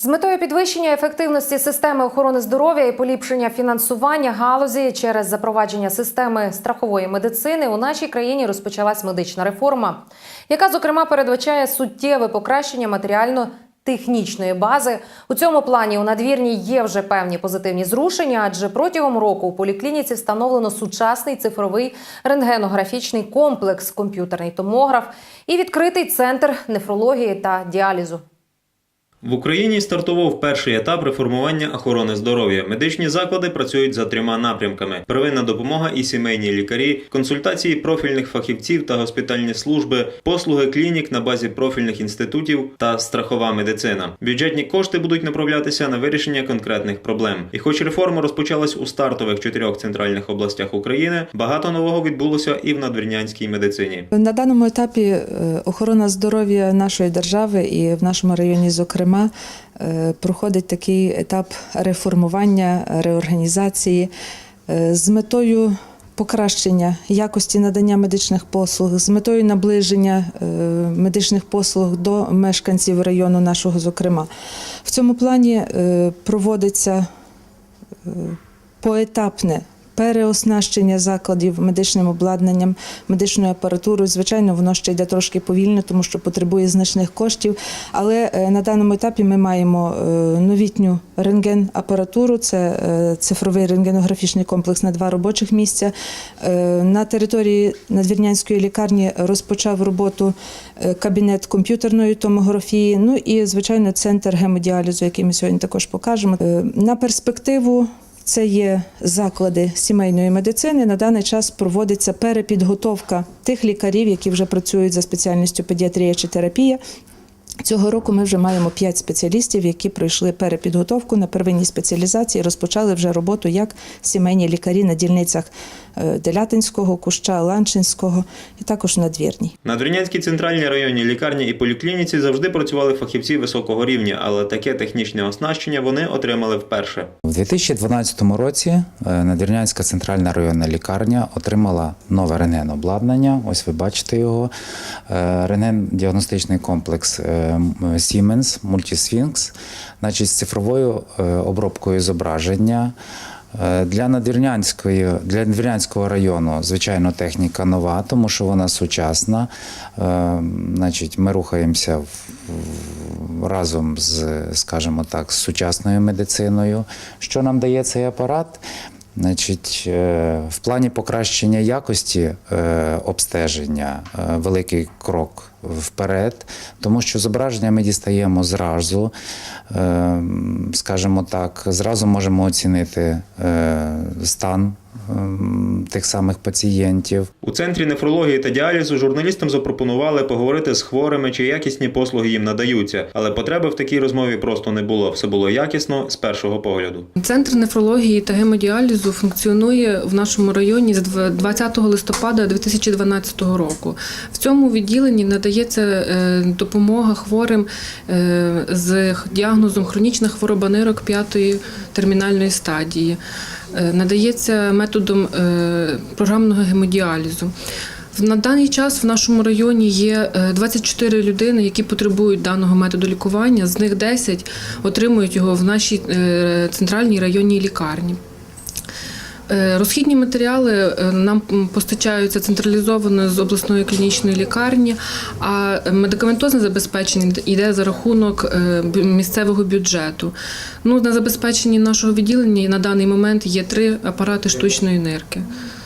З метою підвищення ефективності системи охорони здоров'я і поліпшення фінансування галузі через запровадження системи страхової медицини у нашій країні розпочалась медична реформа, яка зокрема передбачає суттєве покращення матеріально-технічної бази. У цьому плані у надвірні є вже певні позитивні зрушення, адже протягом року у поліклініці встановлено сучасний цифровий рентгенографічний комплекс, комп'ютерний томограф і відкритий центр нефрології та діалізу. В Україні стартував перший етап реформування охорони здоров'я. Медичні заклади працюють за трьома напрямками: первинна допомога і сімейні лікарі, консультації профільних фахівців та госпітальні служби, послуги клінік на базі профільних інститутів та страхова медицина. Бюджетні кошти будуть направлятися на вирішення конкретних проблем. І хоч реформа розпочалась у стартових чотирьох центральних областях України, багато нового відбулося і в надвірнянській медицині. На даному етапі е, охорона здоров'я нашої держави і в нашому районі, зокрема, е, проходить такий етап реформування, реорганізації е, з метою покращення якості надання медичних послуг, з метою наближення е, медичних послуг до мешканців району нашого, зокрема. В цьому плані проводиться поетапне переоснащення закладів медичним обладнанням, медичною апаратурою. Звичайно, воно ще йде трошки повільно, тому що потребує значних коштів. Але е, на даному етапі ми маємо е, новітню рентген-апаратуру, це е, цифровий рентгенографічний комплекс на два робочих місця. На території надвірнянської лікарні розпочав роботу кабінет комп'ютерної томографії. Ну і звичайно, центр гемодіалізу, який ми сьогодні також покажемо. На перспективу. Це є заклади сімейної медицини. На даний час проводиться перепідготовка тих лікарів, які вже працюють за спеціальністю педіатрія чи терапія. Цього року ми вже маємо 5 спеціалістів, які пройшли перепідготовку на первинній спеціалізації, розпочали вже роботу як сімейні лікарі на дільницях Делятинського, Куща, Ланчинського і також надвірній. На Надвірнянській центральній районній лікарні і поліклініці завжди працювали фахівці високого рівня, але таке технічне оснащення вони отримали вперше. У 2012 році е, Надвірнянська центральна районна лікарня отримала нове рентген-обладнання. Ось ви бачите його. Е, Рентген-діагностичний комплекс е, м- Siemens Multisphinx, значить, з цифровою е, обробкою зображення. Е, Для Надвірнянської для Надвірнянського району, звичайно, техніка нова, тому що вона сучасна. Е, Значить, ми рухаємося разом з, скажімо так, з сучасною медициною. Що нам дає цей апарат? Значить, е, в плані покращення якості е, обстеження е, великий крок вперед, тому що зображення ми дістаємо зразу, скажімо так, зразу можемо оцінити стан тих самих пацієнтів. У центрі нефрології та діалізу журналістам запропонували поговорити з хворими, чи якісні послуги їм надаються, але потреби в такій розмові просто не було. Все було якісно з першого погляду. Центр нефрології та гемодіалізу функціонує в нашому районі з дв- 20 листопада 2012 року. В цьому відділенні надається е, допомога хворим е, з діагнозом хронічна хвороба нирок п'ятої термінальної стадії. Е, Надається методом е, програмного гемодіалізу. На даний час в нашому районі є е, 24 людини, які потребують даного методу лікування. З них 10 отримують його в нашій е, центральній районній лікарні. Е, Розхідні матеріали е, нам постачаються централізовано з обласної клінічної лікарні, а медикаментозне забезпечення йде за рахунок е, місцевого бюджету. Ну, на забезпеченні нашого відділення на даний момент є три апарати штучної нирки.